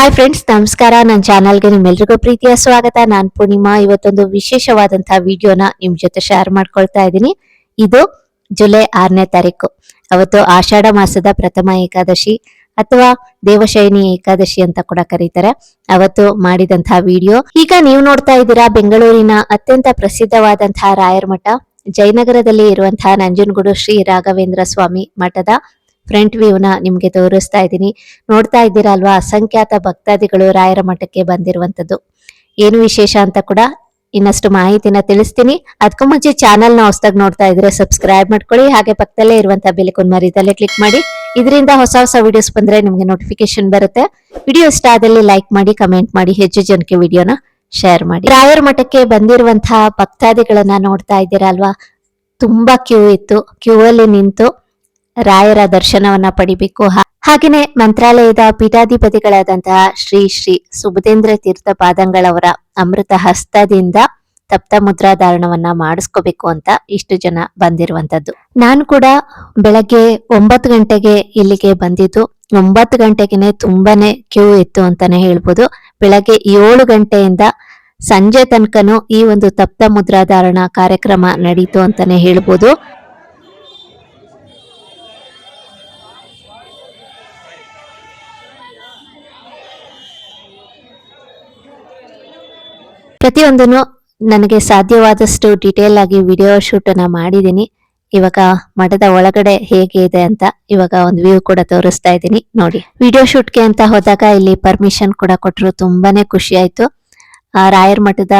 Hi friends ನಮಸ್ಕಾರ. ನನ್ನ ಚಾನಲ್ಗೆ ನಿಮ್ಮೆಲ್ರಿಗೂ ಪ್ರೀತಿಯ ಸ್ವಾಗತ. ನಾನ್ ಪೂರ್ಣಿಮಾ. ಇವತ್ತೊಂದು ವಿಶೇಷವಾದಂತಹ ವಿಡಿಯೋನ ನಿಮ್ ಜೊತೆ ಶೇರ್ ಮಾಡ್ಕೊಳ್ತಾ ಇದ್ದೀನಿ. ಇದು ಜುಲೈ ಆರನೇ ತಾರೀಕು. ಅವತ್ತು ಆಷಾಢ ಮಾಸದ ಪ್ರಥಮ ಏಕಾದಶಿ ಅಥವಾ ದೇವಶೈನಿ ಏಕಾದಶಿ ಅಂತ ಕೂಡ ಕರೀತಾರೆ. ಅವತ್ತು ಮಾಡಿದಂತಹ ವಿಡಿಯೋ. ಈಗ ನೀವು ನೋಡ್ತಾ ಇದ್ದೀರಾ ಬೆಂಗಳೂರಿನ ಅತ್ಯಂತ ಪ್ರಸಿದ್ಧವಾದಂತಹ ರಾಯರ್ ಮಠ ಜಯನಗರದಲ್ಲಿ ಇರುವಂತಹ ನಂಜನಗೂಡು ಶ್ರೀ ರಾಘವೇಂದ್ರ ಸ್ವಾಮಿ ಮಠದ ಫ್ರಂಟ್ ವ್ಯೂನ ನಿಮಗೆ ತೋರಿಸ್ತಾ ಇದ್ದೀನಿ. ನೋಡ್ತಾ ಇದ್ದೀರಾ ಅಲ್ವಾ ಅಸಂಖ್ಯಾತ ಭಕ್ತಾದಿಗಳು ರಾಯರ ಮಠಕ್ಕೆ ಬಂದಿರುವಂಥದ್ದು. ಏನು ವಿಶೇಷ ಅಂತ ಕೂಡ ಇನ್ನಷ್ಟು ಮಾಹಿತಿನ ತಿಳಿಸ್ತೀನಿ. ಅದಕ್ಕೂ ಮುಂಚೆ ಚಾನಲ್ನ ಹೊಸದಾಗಿ ನೋಡ್ತಾ ಇದ್ರೆ ಸಬ್ಸ್ಕ್ರೈಬ್ ಮಾಡ್ಕೊಳ್ಳಿ. ಹಾಗೆ ಪಕ್ಕದಲ್ಲೇ ಇರುವಂತಹ ಬೆಲಕುನ್ ಮರಿದಲ್ಲೇ ಕ್ಲಿಕ್ ಮಾಡಿ. ಇದರಿಂದ ಹೊಸ ಹೊಸ ವಿಡಿಯೋಸ್ ಬಂದ್ರೆ ನಿಮಗೆ ನೋಟಿಫಿಕೇಶನ್ ಬರುತ್ತೆ. ವಿಡಿಯೋ ಇಷ್ಟ ಆದಲ್ಲಿ ಲೈಕ್ ಮಾಡಿ ಕಮೆಂಟ್ ಮಾಡಿ, ಹೆಚ್ಚು ಜನಕ್ಕೆ ವಿಡಿಯೋನ ಶೇರ್ ಮಾಡಿ. ರಾಯರ ಮಠಕ್ಕೆ ಬಂದಿರುವಂತಹ ಭಕ್ತಾದಿಗಳನ್ನ ನೋಡ್ತಾ ಇದ್ದೀರಾ ಅಲ್ವಾ ತುಂಬಾ ಕ್ಯೂ ಇತ್ತು. ಕ್ಯೂ ಅಲ್ಲಿ ನಿಂತು ರಾಯರ ದರ್ಶನವನ್ನ ಪಡಿಬೇಕು. ಹಾಗೇನೆ ಮಂತ್ರಾಲಯದ ಪೀಠಾಧಿಪತಿಗಳಾದಂತಹ ಶ್ರೀ ಶ್ರೀ ಸುಬುಧೇಂದ್ರ ತೀರ್ಥ ಪಾದಂಗಳವರ ಅಮೃತ ಹಸ್ತದಿಂದ ತಪ್ತ ಮುದ್ರಾಧಾರಣವನ್ನ ಮಾಡಿಸ್ಕೋಬೇಕು ಅಂತ ಇಷ್ಟು ಜನ ಬಂದಿರುವಂತದ್ದು ನಾನು ಕೂಡ ಬೆಳಗ್ಗೆ ಒಂಬತ್ತು ಗಂಟೆಗೆ ಇಲ್ಲಿಗೆ ಬಂದಿದ್ದು. ಒಂಬತ್ತು ಗಂಟೆಗೆನೆ ತುಂಬಾನೇ ಕ್ಯೂ ಇತ್ತು ಅಂತಾನೆ ಹೇಳ್ಬೋದು. ಬೆಳಗ್ಗೆ ಏಳು ಗಂಟೆಯಿಂದ ಸಂಜೆ ತನಕನೂ ಈ ಒಂದು ತಪ್ತ ಮುದ್ರಾಧಾರಣ ಕಾರ್ಯಕ್ರಮ ನಡೀತು ಅಂತಾನೆ ಹೇಳ್ಬೋದು. ಪ್ರತಿಯೊಂದನ್ನು ನನಗೆ ಸಾಧ್ಯವಾದಷ್ಟು ಡೀಟೇಲ್ ಆಗಿ ವಿಡಿಯೋ ಶೂಟ್ ಅನ್ನ ಮಾಡಿದ್ದೀನಿ. ಇವಾಗ ಮಠದ ಒಳಗಡೆ ಹೇಗೆ ಇದೆ ಅಂತ ಇವಾಗ ಒಂದು ವ್ಯೂ ಕೂಡ ತೋರಿಸ್ತಾ ಇದ್ದೀನಿ. ನೋಡಿ ವಿಡಿಯೋ ಶೂಟ್ಗೆ ಅಂತ ಹೋದಾಗ ಇಲ್ಲಿ ಪರ್ಮಿಷನ್ ಕೂಡ ಕೊಟ್ಟರು ತುಂಬಾನೇ ಖುಷಿ ಆಯ್ತು. ಆ, ರಾಯರ್ ಮಠದ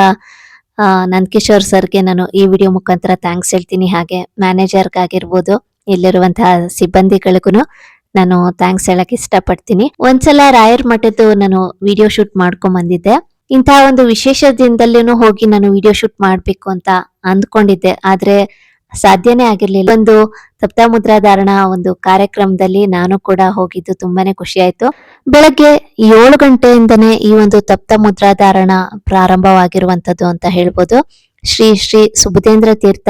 ನಂದಕಿಶೋರ್ ಸರ್ಗೆ ನಾನು ಈ ವಿಡಿಯೋ ಮುಖಾಂತರ ಥ್ಯಾಂಕ್ಸ್ ಹೇಳ್ತೀನಿ. ಹಾಗೆ ಮ್ಯಾನೇಜರ್ಗಾಗಿರ್ಬೋದು ಇಲ್ಲಿರುವಂತಹ ಸಿಬ್ಬಂದಿಗಳಿಗೂ ನಾನು ಥ್ಯಾಂಕ್ಸ್ ಹೇಳಕ್ ಇಷ್ಟಪಡ್ತೀನಿ. ಒಂದ್ಸಲ ರಾಯರ್ ಮಠದ್ದು ನಾನು ವಿಡಿಯೋ ಶೂಟ್ ಮಾಡ್ಕೊಂಡ್ ಬಂದಿದ್ದೆ ಇಂತಹ ಒಂದು ವಿಶೇಷ ದಿನದಲ್ಲಿನೂ ಹೋಗಿ ನಾನು ವಿಡಿಯೋ ಶೂಟ್ ಮಾಡಬೇಕು ಅಂತ ಅಂದ್ಕೊಂಡಿದ್ದೆ. ಆದ್ರೆ ಸಾಧ್ಯನೇ ಆಗಿರ್ಲಿಲ್ಲ. ಒಂದು ಸಪ್ತಮುದ್ರಾ ಧಾರಣ ಒಂದು ಕಾರ್ಯಕ್ರಮದಲ್ಲಿ ನಾನು ಕೂಡ ಹೋಗಿದ್ದು ತುಂಬಾನೇ ಖುಷಿ ಆಯ್ತು ಬೆಳಗ್ಗೆ ಏಳು ಗಂಟೆಯಿಂದನೇ ಈ ಒಂದು ತಪ್ತ ಮುದ್ರಾ ಧಾರಣ ಪ್ರಾರಂಭವಾಗಿರುವಂತದ್ದು ಅಂತ ಹೇಳ್ಬೋದು. ಶ್ರೀ ಶ್ರೀ ಸುಬುಧೇಂದ್ರ ತೀರ್ಥ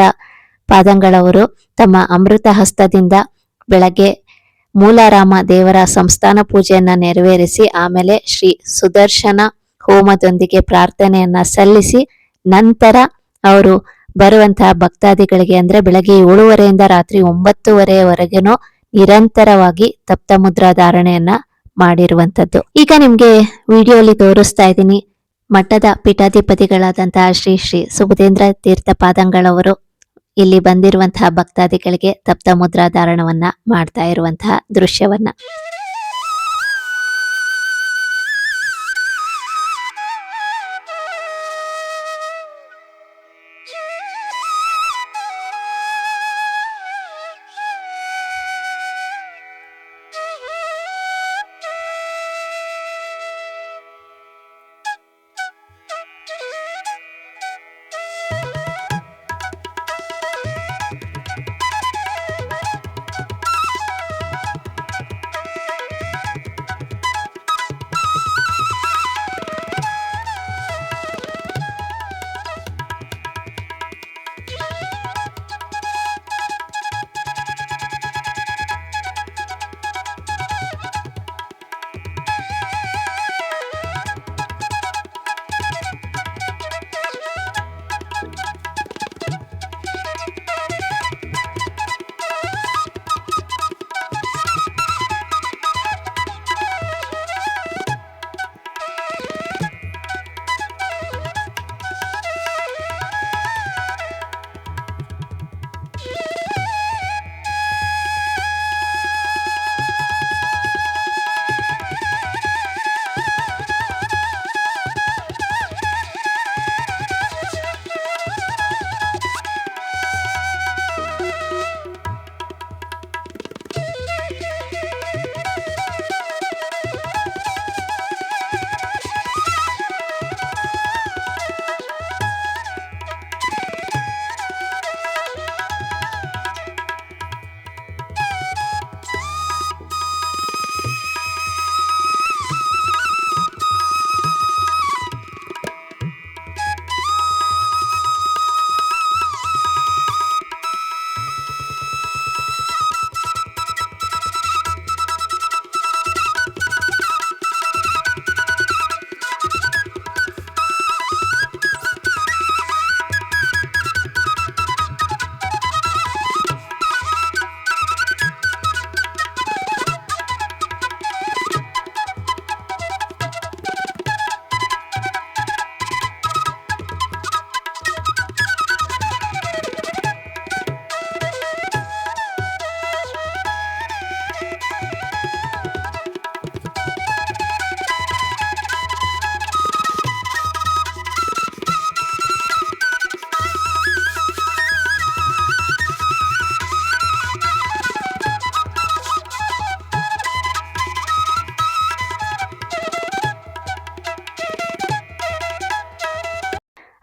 ಪಾದಂಗಳವರು ತಮ್ಮ ಅಮೃತ ಹಸ್ತದಿಂದ ಬೆಳಗ್ಗೆ ಮೂಲಾರಾಮ ದೇವರ ಸಂಸ್ಥಾನ ಪೂಜೆಯನ್ನ ನೆರವೇರಿಸಿ, ಆಮೇಲೆ ಶ್ರೀ ಸುದರ್ಶನ ಹೋಮದೊಂದಿಗೆ ಪ್ರಾರ್ಥನೆಯನ್ನ ಸಲ್ಲಿಸಿ ನಂತರ ಅವರು ಬರುವಂತಹ ಭಕ್ತಾದಿಗಳಿಗೆ ಅಂದ್ರೆ ಬೆಳಗ್ಗೆ ಏಳುವರೆಯಿಂದ ರಾತ್ರಿ ಒಂಬತ್ತುವರೆವರೆಗೆನೂ ನಿರಂತರವಾಗಿ ತಪ್ತ ಮುದ್ರಾ ಧಾರಣೆಯನ್ನ ಮಾಡಿರುವಂತದ್ದು ಈಗ ನಿಮ್ಗೆ ವಿಡಿಯೋಲಿ ತೋರಿಸ್ತಾ ಇದ್ದೀನಿ. ಮಠದ ಪೀಠಾಧಿಪತಿಗಳಾದಂತಹ ಶ್ರೀ ಶ್ರೀ ಸುಬುಧೇಂದ್ರ ತೀರ್ಥ ಪಾದಂಗಳವರು ಇಲ್ಲಿ ಬಂದಿರುವಂತಹ ಭಕ್ತಾದಿಗಳಿಗೆ ತಪ್ತ ಮುದ್ರಾ ಧಾರಣವನ್ನ ಮಾಡ್ತಾ ಇರುವಂತಹ ದೃಶ್ಯವನ್ನ.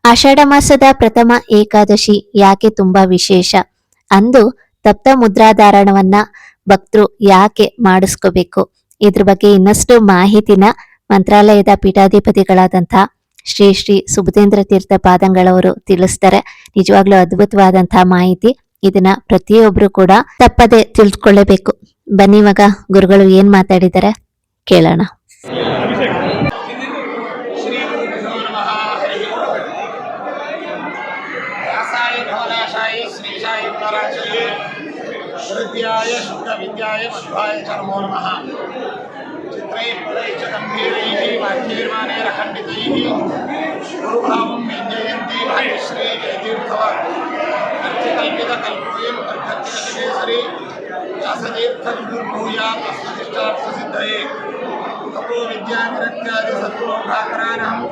ಆಷಾಢ ಮಾಸದ ಪ್ರಥಮ ಏಕಾದಶಿ ಯಾಕೆ ತುಂಬಾ ವಿಶೇಷ? ಅಂದು ತಪ್ತ ಮುದ್ರಾಧಾರಣವನ್ನ ಭಕ್ತರು ಯಾಕೆ ಮಾಡಿಸ್ಕೋಬೇಕು? ಇದ್ರ ಬಗ್ಗೆ ಇನ್ನಷ್ಟು ಮಾಹಿತಿನ ಮಂತ್ರಾಲಯದ ಪೀಠಾಧಿಪತಿಗಳಾದಂಥ ಶ್ರೀ ಶ್ರೀ ಸುಬುಧೇಂದ್ರ ತೀರ್ಥ ಪಾದಂಗಳವರು ತಿಳಿಸ್ತಾರೆ. ನಿಜವಾಗ್ಲೂ ಅದ್ಭುತವಾದಂತಹ ಮಾಹಿತಿ. ಇದನ್ನ ಪ್ರತಿಯೊಬ್ರು ಕೂಡ ತಪ್ಪದೆ ತಿಳ್ಕೊಳ್ಳೇಬೇಕು ಬನ್ನಿ ಮಗ, ಗುರುಗಳು ಏನ್ ಮಾತಾಡಿದ್ದಾರೆ ಕೇಳೋಣ. हृद्याय शुद्धविद्याय, मध्वाय च नमो। नमः चित्रैः पदैः च गम्भीरैः वाक्यैर्मानैरखण्डितैः गुरुभावं व्यञ्जयन्ती भाग्यश्री जयतीर्थव अर्थिकल्पितकल्पोयम् अर्धत्यकेसरी तपो विद्याविरक्त्यादि सत्त्वभाकरानहम्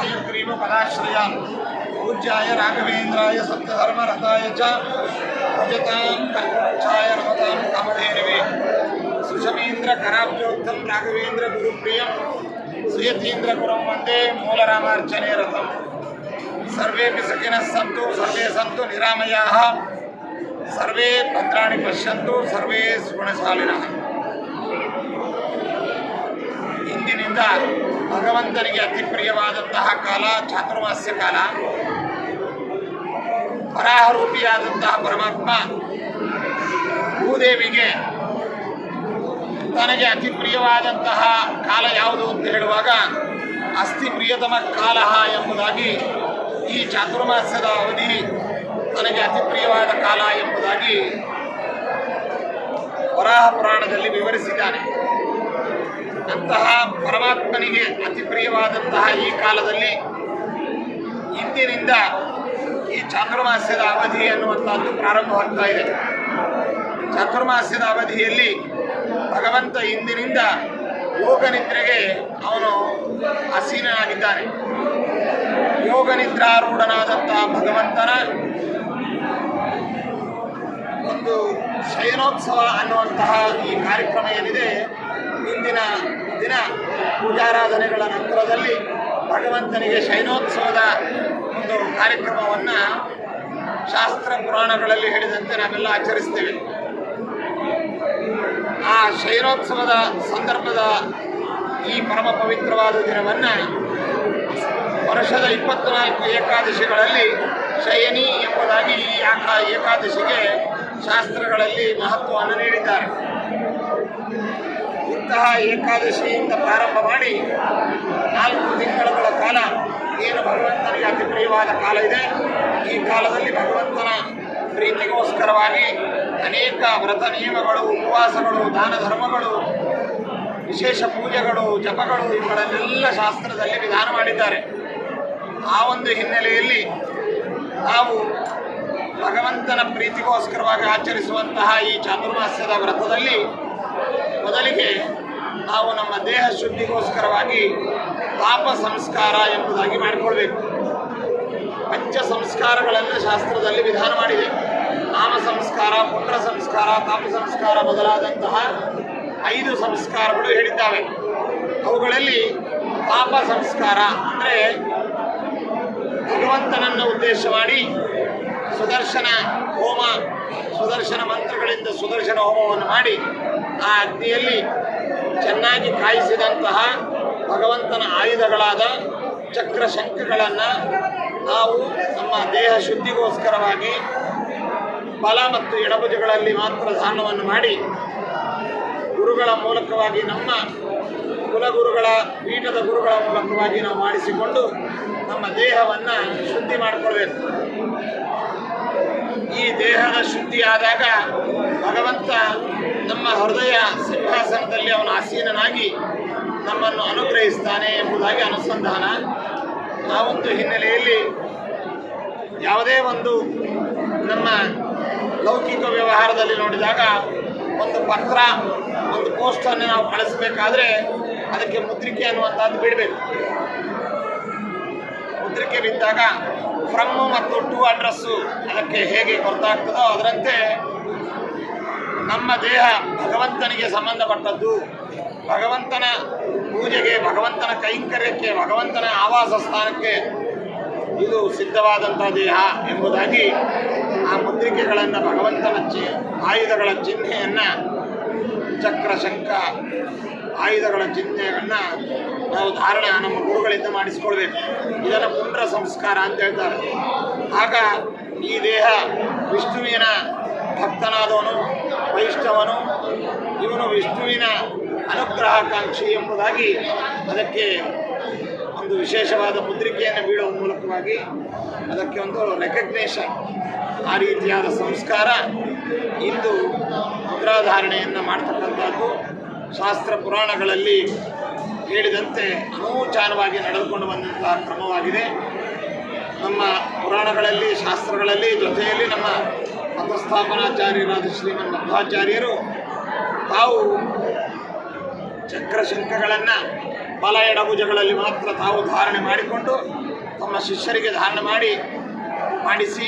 हयग्रीवपदाश्रयान् ತಪೋ ವಿದ್ಯಾನಿರತ್ಯಾದಿ ಸದ್ಗುಣೋಘಾಕರಾನಹಂ ಆದಿರಾಜಗುರುಂ ವಂದೇ ಹಯಗ್ರೀವ ಪದಾಶ್ರಯಾನ್ ಪೂಜ್ಯಾಯ ರಾಘವೇಂದ್ರಾಯ ಸತ್ಯಧರ್ಮರತಾಯ ಚ ಭಜತಾಂ ಕಲ್ಪವೃಕ್ಷಾಯ ರಮತಾಂ ಕಾಮಧೇನವೇ ಸುಷಮೀಂದ್ರ ಕರಾಬ್ಜೋಕ್ತಂ ರಾಘವೇಂದ್ರ ಗುರುಪ್ರಿಯಂ ಸುಯತೀಂದ್ರ ಗುರುಂ ವಂದೇ ಮೂಲರಾಮಾರ್ಚನೆ ರಥಂ ಸರ್ವೇಪಿ ಸಖಿನಃ ಸಂತು ಸರ್ವೇ ಸಂತು ನಿರಾಮಯಾಃ ಸರ್ವೇ ಭದ್ರಾಣಿ ಪಶ್ಯಂತು ಸರ್ವೇ ಸುಗುಣಶಾಲಿನಃ ಇಂದಿನಿಂದ ಭಗವಂತನಿಗೆ ಅತಿ ಪ್ರಿಯವಾದಂತಹ ಕಾಲ ಚಾತುರ್ಮಾಸ್ಯ ಕಾಲ ವರಾಹರೂಪಿಯಾದಂತಹ ಪರಮಾತ್ಮ ಭೂದೇವಿಗೆ ತನಗೆ ಅತಿ ಪ್ರಿಯವಾದಂತಹ ಕಾಲ ಯಾವುದು ಅಂತ ಹೇಳುವಾಗ ಅಸ್ಥಿ ಪ್ರಿಯತಮ ಕಾಲ ಎಂಬುದಾಗಿ ಈ ಚಾತುರ್ಮಾಸ್ಯದ ಅವಧಿ ತನಗೆ ಅತಿ ಪ್ರಿಯವಾದ ಕಾಲ ಎಂಬುದಾಗಿ ವರಾಹ ಪುರಾಣದಲ್ಲಿ ವಿವರಿಸಿದ್ದಾನೆ. ಅಂತಹ ಪರಮಾತ್ಮನಿಗೆ ಅತಿ ಪ್ರಿಯವಾದಂತಹ ಈ ಕಾಲದಲ್ಲಿ ಇಂದಿನಿಂದ ಈ ಚಾತುರ್ಮಾಸ್ಯದ ಅವಧಿ ಅನ್ನುವಂಥದ್ದು ಪ್ರಾರಂಭವಾಗ್ತಾ ಇದೆ. ಚಾತುರ್ಮಾಸ್ಯದ ಅವಧಿಯಲ್ಲಿ ಭಗವಂತ ಇಂದಿನಿಂದ ಯೋಗ ನಿದ್ರೆಗೆ ಅವನು ಅಸೀನನಾಗಿದ್ದಾನೆ ಯೋಗ ನಿದ್ರಾರೂಢನಾದಂತಹ ಭಗವಂತನ ಒಂದು ಶಯನೋತ್ಸವ ಅನ್ನುವಂತಹ ಈ ಕಾರ್ಯಕ್ರಮ ಏನಿದೆ, ಇಂದಿನ ದಿನ ಪೂಜಾರಾಧನೆಗಳ ನಂತರದಲ್ಲಿ ಭಗವಂತನಿಗೆ ಶಯನೋತ್ಸವದ ಒಂದು ಕಾರ್ಯಕ್ರಮವನ್ನು ಶಾಸ್ತ್ರ ಪುರಾಣಗಳಲ್ಲಿ ಹೇಳಿದಂತೆ ನಾವೆಲ್ಲ ಆಚರಿಸ್ತೇವೆ. ಆ ಶೈರೋತ್ಸವದ ಸಂದರ್ಭದ ಈ ಪರಮ ಪವಿತ್ರವಾದ ದಿನವನ್ನು ವರ್ಷದ ಇಪ್ಪತ್ನಾಲ್ಕು ಏಕಾದಶಿಗಳಲ್ಲಿ ಶಯನಿ ಎಂಬುದಾಗಿ ಈ ಏಕಾದಶಿಗೆ ಶಾಸ್ತ್ರಗಳಲ್ಲಿ ಮಹತ್ವವನ್ನು ನೀಡಿದ್ದಾರೆ. ಇಂತಹ ಏಕಾದಶಿಯಿಂದ ಪ್ರಾರಂಭ ಮಾಡಿ ನಾಲ್ಕು ತಿಂಗಳುಗಳ ಕಾಲ ಏನು ಭಗವಂತನಿಗೆ ಅತಿ ಪ್ರಿಯವಾದ ಕಾಲ ಇದೆ? ಈ ಕಾಲದಲ್ಲಿ ಭಗವಂತನ ಪ್ರೀತಿಗೋಸ್ಕರವಾಗಿ ಅನೇಕ ವ್ರತ ನಿಯಮಗಳು, ಉಪವಾಸಗಳು, ದಾನ ಧರ್ಮಗಳು, ವಿಶೇಷ ಪೂಜೆಗಳು, ಜಪಗಳು ಇವುಗಳನ್ನೆಲ್ಲ ಶಾಸ್ತ್ರದಲ್ಲಿ ವಿಧಾನ ಮಾಡಿದ್ದಾರೆ. ಆ ಒಂದು ಹಿನ್ನೆಲೆಯಲ್ಲಿ ನಾವು ಭಗವಂತನ ಪ್ರೀತಿಗೋಸ್ಕರವಾಗಿ ಆಚರಿಸುವಂತಹ ಈ ಚಾತುರ್ಮಾಸ್ಯದ ವ್ರತದಲ್ಲಿ ಮೊದಲಿಗೆ ನಾವು ನಮ್ಮ ದೇಹ ಶುದ್ಧಿಗೋಸ್ಕರವಾಗಿ ಪಾಪ ಸಂಸ್ಕಾರ ಎಂಬುದಾಗಿ ಮಾಡಿಕೊಳ್ಬೇಕು. ಪಂಚ ಸಂಸ್ಕಾರಗಳನ್ನು ಶಾಸ್ತ್ರದಲ್ಲಿ ವಿಧಾನ ಮಾಡಿದೆ. ನಾಮ ಸಂಸ್ಕಾರ, ಪುತ್ರ ಸಂಸ್ಕಾರ ತಾಪ ಸಂಸ್ಕಾರ ಮೊದಲಾದಂತಹ ಐದು ಸಂಸ್ಕಾರಗಳು ಹೇಳಿದ್ದಾವೆ. ಅವುಗಳಲ್ಲಿ ಪಾಪ ಸಂಸ್ಕಾರ ಅಂದರೆ ಭಗವಂತನನ್ನು ಉದ್ದೇಶ ಮಾಡಿ ಸುದರ್ಶನ ಹೋಮ, ಸುದರ್ಶನ ಮಂತ್ರಗಳಿಂದ ಸುದರ್ಶನ ಹೋಮವನ್ನು ಮಾಡಿ ಆ ಅಗ್ನಿಯಲ್ಲಿ ಚೆನ್ನಾಗಿ ಕಾಯಿಸಿದಂತಹ ಭಗವಂತನ ಆಯುಧಗಳಾದ ಚಕ್ರ ಶಂಖಗಳನ್ನು ನಾವು ನಮ್ಮ ದೇಹ ಶುದ್ಧಿಗೋಸ್ಕರವಾಗಿ ಬಲ ಮತ್ತು ಎಡಭುಜಗಳಲ್ಲಿ ಮಾತ್ರ ದಾನವನ್ನು ಮಾಡಿ ಗುರುಗಳ ಮೂಲಕವಾಗಿ ನಮ್ಮ ಕುಲಗುರುಗಳ, ಪೀಠದ ಗುರುಗಳ ಮೂಲಕವಾಗಿ ನಾವು ಮಾಡಿಸಿಕೊಂಡು ನಮ್ಮ ದೇಹವನ್ನು ಶುದ್ಧಿ ಮಾಡಿಕೊಳ್ಬೇಕು. ಈ ದೇಹದ ಶುದ್ಧಿಯಾದಾಗ ಭಗವಂತ ನಮ್ಮ ಹೃದಯ ಸಿಂಹಾಸನದಲ್ಲಿ ಅವನು ಆಸೀನನಾಗಿ ನಮ್ಮನ್ನು ಅನುಗ್ರಹಿಸ್ತಾನೆ ಎಂಬುದಾಗಿ ಅನುಸಂಧಾನ. ಆ ಒಂದು ಹಿನ್ನೆಲೆಯಲ್ಲಿ ಯಾವುದೇ ಒಂದು ನಮ್ಮ ಲೌಕಿಕ ವ್ಯವಹಾರದಲ್ಲಿ ನೋಡಿದಾಗ ಒಂದು ಪತ್ರ, ಒಂದು ಪೋಸ್ಟನ್ನು ನಾವು ಕಳಿಸ್ಬೇಕಾದ್ರೆ ಅದಕ್ಕೆ ಮುದ್ರಿಕೆ ಅನ್ನುವಂಥದ್ದು ಬಿಡಬೇಕು. ಮುದ್ರಿಕೆ ಬಿದ್ದಾಗ ಫ್ರಮ್ ಮತ್ತು ಟು ಅಡ್ರೆಸ್ಸು ಅದಕ್ಕೆ ಹೇಗೆ ಗೊತ್ತಾಗ್ತದೋ ಅದರಂತೆ ನಮ್ಮ ದೇಹ ಭಗವಂತನಿಗೆ ಸಂಬಂಧಪಟ್ಟದ್ದು. ಭಗವಂತನ ಪೂಜೆಗೆ, ಭಗವಂತನ ಕೈಂಕರ್ಯಕ್ಕೆ, ಭಗವಂತನ ಆವಾಸ ಸ್ಥಾನಕ್ಕೆ ಇದು ಸಿದ್ಧವಾದಂಥ ದೇಹ ಎಂಬುದಾಗಿ ಆ ಮುದ್ರಿಕೆಗಳನ್ನು ಭಗವಂತನ ಚಿ, ಆಯುಧಗಳ ಚಿಹ್ನೆಯನ್ನು ಚಕ್ರ, ಶಂಖ ಆಯುಧಗಳ ಚಿಹ್ನೆಯನ್ನು ನಾವು ಧಾರಣ ನಮ್ಮ ಗುರುಗಳಿಂದ ಮಾಡಿಸ್ಕೊಳ್ಬೇಕು. ಇದನ್ನು ಪುಂಡ್ರ ಸಂಸ್ಕಾರ ಅಂತ ಹೇಳ್ತಾರೆ. ಆಗ ಈ ದೇಹ ವಿಷ್ಣುವಿನ ಭಕ್ತನಾದವನು ವೈಷ್ಣವನು ಇವನು ವಿಷ್ಣುವಿನ ಅನುಗ್ರಹಾಕಾಂಕ್ಷಿ ಎಂಬುದಾಗಿ ಅದಕ್ಕೆ ಒಂದು ವಿಶೇಷವಾದ ಮುದ್ರಿಕೆಯನ್ನು ಬೀಳುವ ಮೂಲಕವಾಗಿ ಅದಕ್ಕೆ ಒಂದು ರೆಕಗ್ನೇಷನ್ ಆ ರೀತಿಯಾದ ಸಂಸ್ಕಾರ ಇಂದು ಮುದ್ರಾಧಾರಣೆಯನ್ನು ಮಾಡ್ತಕ್ಕಂಥದ್ದು. ಶಾಸ್ತ್ರ ಪುರಾಣಗಳಲ್ಲಿ ಹೇಳಿದಂತೆ ಅನೂಚಾನವಾಗಿ ನಡೆದುಕೊಂಡು ಬಂದಂತಹ ಕ್ರಮವಾಗಿದೆ. ನಮ್ಮ ಪುರಾಣಗಳಲ್ಲಿ, ಶಾಸ್ತ್ರಗಳಲ್ಲಿ ಜೊತೆಯಲ್ಲಿ ನಮ್ಮ ಮತಸ್ಥಾಪನಾಚಾರ್ಯರಾದ ಶ್ರೀಮನ್ ಮಧ್ವಾಚಾರ್ಯರು ತಾವು ಚಕ್ರಶಂಖಗಳನ್ನು ಬಲ ಎಡಭುಜಗಳಲ್ಲಿ ಮಾತ್ರ ತಾವು ಧಾರಣೆ ಮಾಡಿಕೊಂಡು ತಮ್ಮ ಶಿಷ್ಯರಿಗೆ ಧಾರಣೆ ಮಾಡಿ ಮಾಡಿಸಿ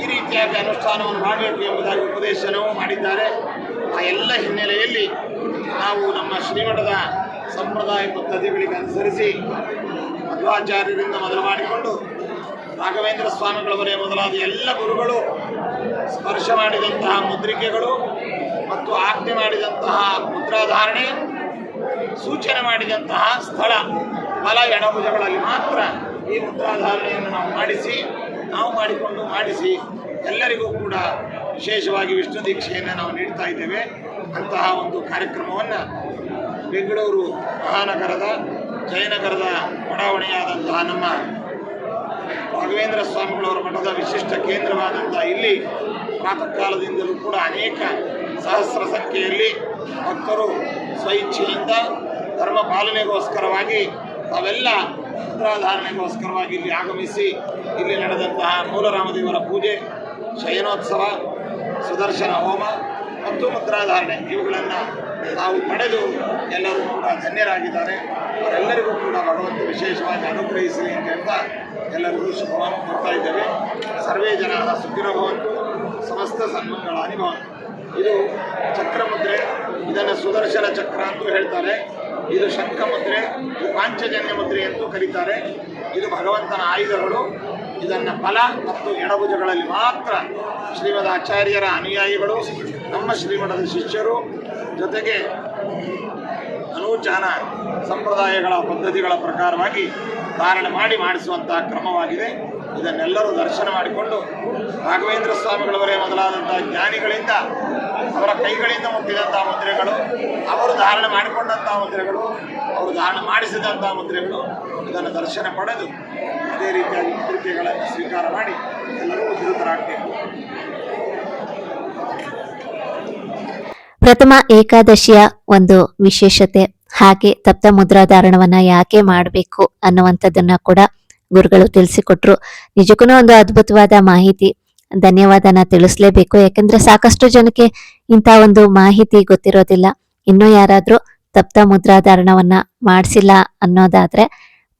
ಈ ರೀತಿಯಾಗಿ ಅನುಷ್ಠಾನವನ್ನು ಮಾಡಬೇಕು ಎಂಬುದಾಗಿ ಉಪದೇಶನವೂ ಮಾಡಿದ್ದಾರೆ. ಆ ಎಲ್ಲ ಹಿನ್ನೆಲೆಯಲ್ಲಿ ನಾವು ನಮ್ಮ ಶ್ರೀಮಠದ ಸಂಪ್ರದಾಯ ಪದ್ಧತಿಗಳಿಗೆ ಅನುಸರಿಸಿ ಮಧ್ವಾಚಾರ್ಯರಿಂದ ಮೊದಲು ಮಾಡಿಕೊಂಡು ರಾಘವೇಂದ್ರ ಸ್ವಾಮಿಗಳವರೇ ಮೊದಲಾದ ಎಲ್ಲ ಗುರುಗಳು ಸ್ಪರ್ಶ ಮಾಡಿದಂತಹ ಮುದ್ರಿಕೆಗಳು ಮತ್ತು ಆಜ್ಞೆ ಮಾಡಿದಂತಹ ಮುದ್ರಾಧಾರಣೆ, ಸೂಚನೆ ಮಾಡಿದಂತಹ ಸ್ಥಳ, ಬಲ ಎಡಭುಜಗಳಲ್ಲಿ ಮಾತ್ರ ಈ ಮುದ್ರಾಧಾರಣೆಯನ್ನು ನಾವು ಮಾಡಿಸಿ, ನಾವು ಮಾಡಿಕೊಂಡು ಮಾಡಿಸಿ ಎಲ್ಲರಿಗೂ ಕೂಡ ವಿಶೇಷವಾಗಿ ವಿಷ್ಣು ದೀಕ್ಷೆಯನ್ನು ನಾವು ನೀಡ್ತಾ ಇದ್ದೇವೆ. ಅಂತಹ ಒಂದು ಕಾರ್ಯಕ್ರಮವನ್ನು ಬೆಂಗಳೂರು ಮಹಾನಗರದ, ಜಯನಗರದ ಬಡಾವಣೆಯಾದಂತಹ ನಮ್ಮ ರಾಘವೇಂದ್ರ ಸ್ವಾಮಿಗಳವರ ಮಠದ ವಿಶಿಷ್ಟ ಕೇಂದ್ರವಾದಂಥ ಇಲ್ಲಿ ಪ್ರಾತಃ ಕಾಲದಿಂದಲೂ ಕೂಡ ಅನೇಕ ಸಹಸ್ರ ಸಂಖ್ಯೆಯಲ್ಲಿ ಭಕ್ತರು ಸ್ವಇಚ್ಛೆಯಿಂದ ಧರ್ಮ ಪಾಲನೆಗೋಸ್ಕರವಾಗಿ ತಾವೆಲ್ಲ ಮುದ್ರಾಧಾರಣೆಗೋಸ್ಕರವಾಗಿ ಇಲ್ಲಿ ಆಗಮಿಸಿ ಇಲ್ಲಿ ನಡೆದಂತಹ ಮೂಲರಾಮದೇವರ ಪೂಜೆ, ಶಯನೋತ್ಸವ, ಸುದರ್ಶನ ಹೋಮ ಮತ್ತು ಮುದ್ರಾಧಾರಣೆ ಇವುಗಳನ್ನು ನಾವು ಪಡೆದು ಎಲ್ಲರೂ ಕೂಡ ಧನ್ಯರಾಗಿದ್ದಾರೆ. ಅವರೆಲ್ಲರಿಗೂ ಕೂಡ ಭಗವಂತ ವಿಶೇಷವಾಗಿ ಅನುಗ್ರಹಿಸಲಿ ಅಂತ ಹೇಳ್ತಾ ಎಲ್ಲರಿಗೂ ಶುಭವನ್ನು ಕೊಡ್ತಾ ಇದ್ದೇವೆ. ಸರ್ವೇ ಜನ ಸುಖಿನೋ ಸಮಸ್ತ ಸನ್ಮಾನಗಳ ಅನಿಮ ಇದು ಚಕ್ರಮುದ್ರೆ, ಇದನ್ನು ಸುದರ್ಶನ ಚಕ್ರ ಅಂತೂ ಹೇಳ್ತಾರೆ. ಇದು ಶಂಖ ಮುದ್ರೆ ಇದು ಪಾಂಚಜನ್ಯ ಮುದ್ರೆ ಎಂದು ಕರೀತಾರೆ. ಇದು ಭಗವಂತನ ಆಯುಧಗಳು. ಇದನ್ನು ಬಲ ಮತ್ತು ಎಡಭುಜಗಳಲ್ಲಿ ಮಾತ್ರ ಶ್ರೀಮದ್ ಆಚಾರ್ಯರ ಅನುಯಾಯಿಗಳು, ನಮ್ಮ ಶ್ರೀಮಠದ ಶಿಷ್ಯರು, ಜೊತೆಗೆ ಅನೂಚಾನ ಸಂಪ್ರದಾಯಗಳ ಪದ್ಧತಿಗಳ ಪ್ರಕಾರವಾಗಿ ಧಾರಣೆ ಮಾಡಿ ಮಾಡಿಸುವಂತಹ ಕ್ರಮವಾಗಿದೆ. ಇದನ್ನೆಲ್ಲರೂ ದರ್ಶನ ಮಾಡಿಕೊಂಡು ರಾಘವೇಂದ್ರ ಸ್ವಾಮಿಗಳವರೇ ಮೊದಲಾದಂತಹ ಜ್ಞಾನಿಗಳಿಂದ ಅವರ ಕೈಗಳಿಂದ ಮುಟ್ಟಿದಂತಹ ಮುದ್ರೆಗಳು, ಅವರು ಧಾರಣೆ ಮಾಡಿಕೊಂಡಂತಹ ಮುದ್ರೆಗಳು, ಅವರು ಧಾರಣೆ ಮಾಡಿಸಿದಂತಹ ಮುದ್ರೆಗಳು ಇದನ್ನು ದರ್ಶನ ಪಡೆದು ಅದೇ ರೀತಿಯಾಗಿ ಮುದ್ರಿಕೆಗಳನ್ನು ಸ್ವೀಕಾರ ಮಾಡಿ ಎಲ್ಲರೂ ಉದ್ಧತರಾಗಬೇಕು. ಪ್ರಥಮ ಏಕಾದಶಿಯ ಒಂದು ವಿಶೇಷತೆ, ಹಾಗೆ ತಪ್ತ ಮುದ್ರಾಧಾರಣವನ್ನ ಯಾಕೆ ಮಾಡಬೇಕು ಅನ್ನುವಂಥದ್ದನ್ನ ಕೂಡ ಗುರುಗಳು ತಿಳಿಸಿಕೊಟ್ರು. ನಿಜಕ್ಕೂ ಒಂದು ಅದ್ಭುತವಾದ ಮಾಹಿತಿ. ಧನ್ಯವಾದನ ತಿಳಿಸ್ಲೇಬೇಕು. ಯಾಕಂದ್ರೆ ಸಾಕಷ್ಟು ಜನಕ್ಕೆ ಇಂಥ ಒಂದು ಮಾಹಿತಿ ಗೊತ್ತಿರೋದಿಲ್ಲ. ಇನ್ನೂ ಯಾರಾದ್ರೂ ತಪ್ತ ಮುದ್ರಾಧಾರಣವನ್ನ ಮಾಡಿಸಿಲ್ಲ ಅನ್ನೋದಾದ್ರೆ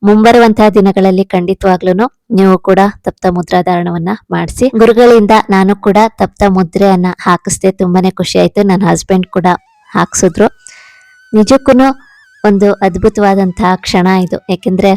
ಮುಂಬರುವಂತಹ ದಿನಗಳಲ್ಲಿ ಖಂಡಿತವಾಗ್ಲೂ ನೀವು ಕೂಡ ತಪ್ತ ಮುದ್ರಾಧಾರಣವನ್ನ ಮಾಡಿಸಿ. ಗುರುಗಳಿಂದ ನಾನು ಕೂಡ ತಪ್ತ ಮುದ್ರೆಯನ್ನ ಹಾಕಿಸ್ದೆ ತುಂಬಾನೇ ಖುಷಿ ಆಯ್ತು. ನನ್ನ ಹಸ್ಬೆಂಡ್ ಕೂಡ ಹಾಕ್ಸಿದ್ರು. ನಿಜಕ್ಕೂ ಒಂದು ಅದ್ಭುತವಾದಂತಹ ಕ್ಷಣ ಇದು. ಯಾಕೆಂದ್ರೆ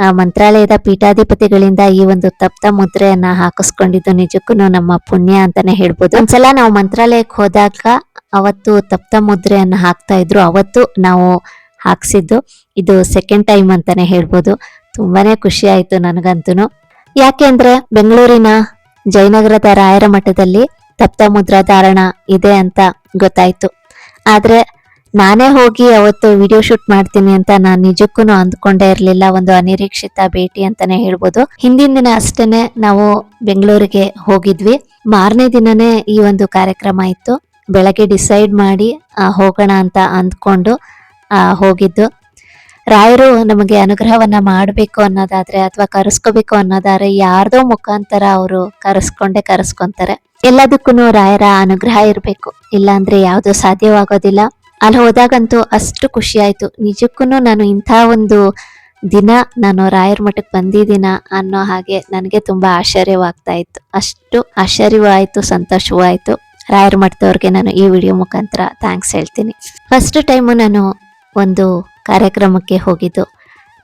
ಮಂತ್ರಾಲಯದ ಪೀಠಾಧಿಪತಿಗಳಿಂದ ಈ ಒಂದು ತಪ್ತ ಮುದ್ರೆಯನ್ನ ಹಾಕಿಸ್ಕೊಂಡಿದ್ದು ನಿಜಕ್ಕೂ ನಮ್ಮ ಪುಣ್ಯ ಅಂತಾನೆ ಹೇಳ್ಬೋದು. ಒಂದ್ಸಲ ನಾವು ಮಂತ್ರಾಲಯಕ್ಕೆ ಹೋದಾಗ ಅವತ್ತು ತಪ್ತ ಮುದ್ರೆಯನ್ನ ಹಾಕ್ತಾ ಇದ್ರು. ಅವತ್ತು ನಾವು ಹಾಕ್ಸಿದ್ದು. ಇದು ಸೆಕೆಂಡ್ ಟೈಮ್ ಅಂತಾನೆ ಹೇಳ್ಬೋದು. ತುಂಬಾನೇ ಖುಷಿ ಆಯ್ತು ನನಗಂತೂ ಯಾಕೆ ಅಂದ್ರೆ ಬೆಂಗಳೂರಿನ ಜಯನಗರದ ರಾಯರ ಮಠದಲ್ಲಿ ತಪ್ತ ಮುದ್ರಾ ಧಾರಣ ಇದೆ ಅಂತ ಗೊತ್ತಾಯ್ತು. ಆದ್ರೆ ನಾನೇ ಹೋಗಿ ಅವತ್ತು ವಿಡಿಯೋ ಶೂಟ್ ಮಾಡ್ತೀನಿ ಅಂತ ನಾನು ನಿಜಕ್ಕೂ ಅಂದ್ಕೊಂಡೇ ಇರಲಿಲ್ಲ. ಒಂದು ಅನಿರೀಕ್ಷಿತ ಭೇಟಿ ಅಂತಾನೆ ಹೇಳ್ಬೋದು. ಹಿಂದಿನ ದಿನ ಅಷ್ಟೇನೆ ನಾವು ಬೆಂಗಳೂರಿಗೆ ಹೋಗಿದ್ವಿ. ಮಾರನೇ ದಿನನೇ ಈ ಒಂದು ಕಾರ್ಯಕ್ರಮ ಇತ್ತು. ಬೆಳಗ್ಗೆ ಡಿಸೈಡ್ ಮಾಡಿ ಹೋಗೋಣ ಅಂತ ಅಂದ್ಕೊಂಡು ಹೋಗಿದ್ದು. ರಾಯರು ನಮಗೆ ಅನುಗ್ರಹವನ್ನ ಮಾಡಬೇಕು ಅನ್ನೋದಾದ್ರೆ ಅಥವಾ ಕರೆಸ್ಕೋಬೇಕು ಅನ್ನೋದಾದ್ರೆ ಯಾರ್ದೋ ಮುಖಾಂತರ ಅವರು ಕರೆಸ್ಕೊಂಡೇ ಕರೆಸ್ಕೊಂತಾರೆ. ಎಲ್ಲದಕ್ಕೂ ರಾಯರ ಅನುಗ್ರಹ ಇರಬೇಕು. ಇಲ್ಲಾಂದ್ರೆ ಯಾವುದು ಸಾಧ್ಯವಾಗೋದಿಲ್ಲ. ಅಲ್ಲಿ ಹೋದಾಗಂತೂ ಅಷ್ಟು ಖುಷಿ ಆಯ್ತು. ನಿಜಕ್ಕೂ ನಾನು ಇಂಥ ಒಂದು ದಿನ ನಾನು ರಾಯರ ಮಠಕ್ಕೆ ಬಂದಿದ್ದೀನ ಅನ್ನೋ ಹಾಗೆ ನನಗೆ ತುಂಬ ಆಶ್ಚರ್ಯವಾಗ್ತಾ ಇತ್ತು. ಅಷ್ಟು ಆಶ್ಚರ್ಯವೂ ಆಯಿತು ಸಂತೋಷವೂ ಆಯಿತು ರಾಯರ ಮಠದವ್ರಿಗೆ ನಾನು ಈ ವಿಡಿಯೋ ಮುಖಾಂತರ ಥ್ಯಾಂಕ್ಸ್ ಹೇಳ್ತೀನಿ. ಫಸ್ಟ್ ಟೈಮು ನಾನು ಒಂದು ಕಾರ್ಯಕ್ರಮಕ್ಕೆ ಹೋಗಿದ್ದು.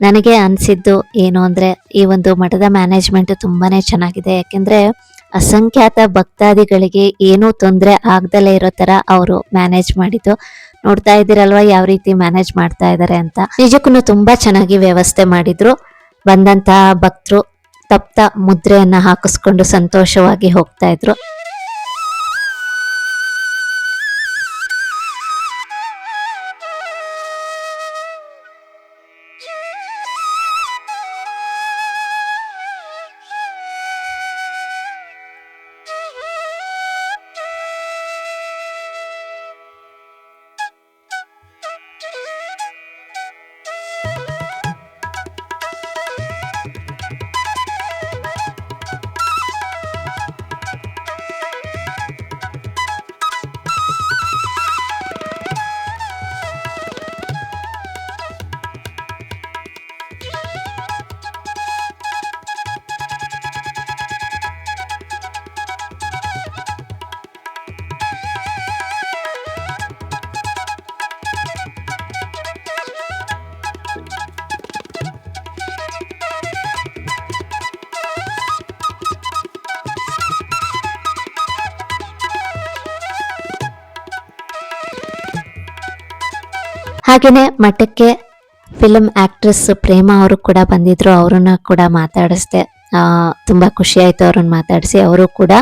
ನನಗೆ ಅನಿಸಿದ್ದು ಏನು ಅಂದರೆ ಈ ಒಂದು ಮಠದ ಮ್ಯಾನೇಜ್ಮೆಂಟು ತುಂಬಾ ಚೆನ್ನಾಗಿದೆ. ಯಾಕೆಂದರೆ ಅಸಂಖ್ಯಾತ ಭಕ್ತಾದಿಗಳಿಗೆ ಏನೂ ತೊಂದರೆ ಆಗ್ದಲೇ ಇರೋ ಥರ ಅವರು ಮ್ಯಾನೇಜ್ ಮಾಡಿದ್ದು. ನೋಡ್ತಾ ಇದ್ದೀರಲ್ವಾ ಯಾವ ರೀತಿ ಮ್ಯಾನೇಜ್ ಮಾಡ್ತಾ ಇದ್ದಾರೆ ಅಂತ. ನಿಜಕ್ಕೂ ತುಂಬಾ ಚೆನ್ನಾಗಿ ವ್ಯವಸ್ಥೆ ಮಾಡಿದ್ರು. ಬಂದಂತಹ ಭಕ್ತರು ತಪ್ತ ಮುದ್ರೆಯನ್ನ ಹಾಕಿಸ್ಕೊಂಡು ಸಂತೋಷವಾಗಿ ಹೋಗ್ತಾ ಇದ್ರು. ಹಾಗೇನೆ ಮಠಕ್ಕೆ ಫಿಲಮ್ ಆಕ್ಟ್ರೆಸ್ ಪ್ರೇಮ ಅವರು ಕೂಡ ಬಂದಿದ್ರು. ಅವ್ರನ್ನ ಕೂಡ ಮಾತಾಡಿಸ್ದೆ. ತುಂಬಾ ಖುಷಿ ಆಯ್ತು ಅವ್ರನ್ನ ಮಾತಾಡಿಸಿ. ಅವರು ಕೂಡ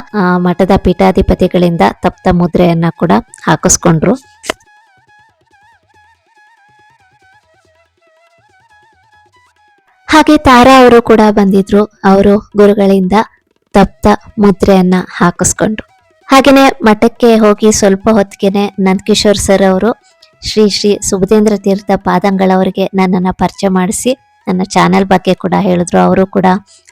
ಮಠದ ಪೀಠಾಧಿಪತಿಗಳಿಂದ ತಪ್ತ ಮುದ್ರೆಯನ್ನ ಕೂಡ ಹಾಕಿಸ್ಕೊಂಡ್ರು. ಹಾಗೆ ತಾರಾ ಅವರು ಕೂಡ ಬಂದಿದ್ರು. ಅವರು ಗುರುಗಳಿಂದ ತಪ್ತ ಮುದ್ರೆಯನ್ನ ಹಾಕಿಸ್ಕೊಂಡ್ರು. ಹಾಗೇನೆ ಮಠಕ್ಕೆ ಹೋಗಿ ಸ್ವಲ್ಪ ಹೊತ್ತಿಗೆನೆ ನಂದಕಿಶೋರ್ ಸರ್ ಅವರು ಶ್ರೀ ಶ್ರೀ ಸುಭದೇಂದ್ರ ತೀರ್ಥ ಪಾದಂಗಳವರಿಗೆ ನನ್ನನ್ನ ಪರಿಚಯ ಮಾಡಿಸಿ, ನನ್ನ ಚಾನೆಲ್ ಬಗ್ಗೆ ಕೂಡ ಹೇಳಿದ್ರು, ಅವರು ಕೂಡ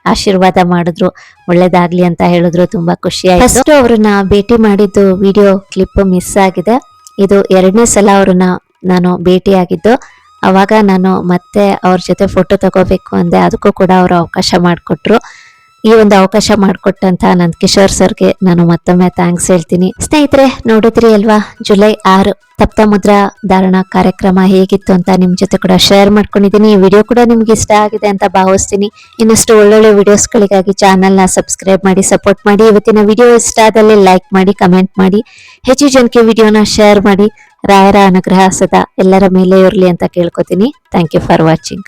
ಆಶೀರ್ವಾದ ಮಾಡಿದ್ರು, ಒಳ್ಳೇದಾಗ್ಲಿ ಅಂತ ಹೇಳಿದ್ರು, ತುಂಬಾ ಖುಷಿ ಆಯ್ತು. ಅವ್ರನ್ನ ಭೇಟಿ ಮಾಡಿದ್ದು ವಿಡಿಯೋ ಕ್ಲಿಪ್ ಮಿಸ್ ಆಗಿದೆ. ಇದು ಎರಡನೇ ಸಲ ಅವ್ರನ್ನ ನಾನು ಭೇಟಿಯಾಗಿದ್ದು, ಅವಾಗ ನಾನು ಮತ್ತೆ ಅವ್ರ ಜೊತೆ ಫೋಟೋ ತಗೋಬೇಕು ಅಂದೆ, ಅದಕ್ಕೂ ಕೂಡ ಅವರು ಅವಕಾಶ ಮಾಡಿಕೊಟ್ರು. ಈ ಒಂದು ಅವಕಾಶ ಮಾಡಿಕೊಟ್ಟಂತ ನಂದ್ ಕಿಶೋರ್ ಸರ್ಗೆ ನಾನು ಮತ್ತೊಮ್ಮೆ ಥ್ಯಾಂಕ್ಸ್ ಹೇಳ್ತೀನಿ. ಸ್ನೇಹಿತರೆ, ನೋಡಿದ್ರಿ ಅಲ್ವಾ? ಜುಲೈ ಆರು ತಪ್ತ ಮುದ್ರಾ ಧಾರಣ ಕಾರ್ಯಕ್ರಮ ಹೇಗಿತ್ತು ಅಂತ ನಿಮ್ ಜೊತೆ ಕೂಡ ಶೇರ್ ಮಾಡ್ಕೊಂಡಿದ್ದೀನಿ. ಈ ವಿಡಿಯೋ ಕೂಡ ನಿಮ್ಗೆ ಇಷ್ಟ ಆಗಿದೆ ಅಂತ ಭಾವಿಸ್ತೀನಿ. ಇನ್ನಷ್ಟು ಒಳ್ಳೊಳ್ಳೆ ವಿಡಿಯೋಸ್ಗಳಿಗಾಗಿ ನ ಸಬ್ಸ್ಕ್ರೈಬ್ ಮಾಡಿ ಸಪೋರ್ಟ್ ಮಾಡಿ. ಇವತ್ತಿನ ವಿಡಿಯೋ ಇಷ್ಟ ಆದಲ್ಲಿ ಲೈಕ್ ಮಾಡಿ ಕಮೆಂಟ್ ಮಾಡಿ. ಹೆಚ್ಚು ಜನಕ್ಕೆ ವಿಡಿಯೋನ ಶೇರ್ ಮಾಡಿ. ರಾಯರ ಅನುಗ್ರಹ ಸದಾ ಎಲ್ಲರ ಮೇಲೆ ಇರಲಿ ಅಂತ ಕೇಳ್ಕೊತೀನಿ. Thank you for watching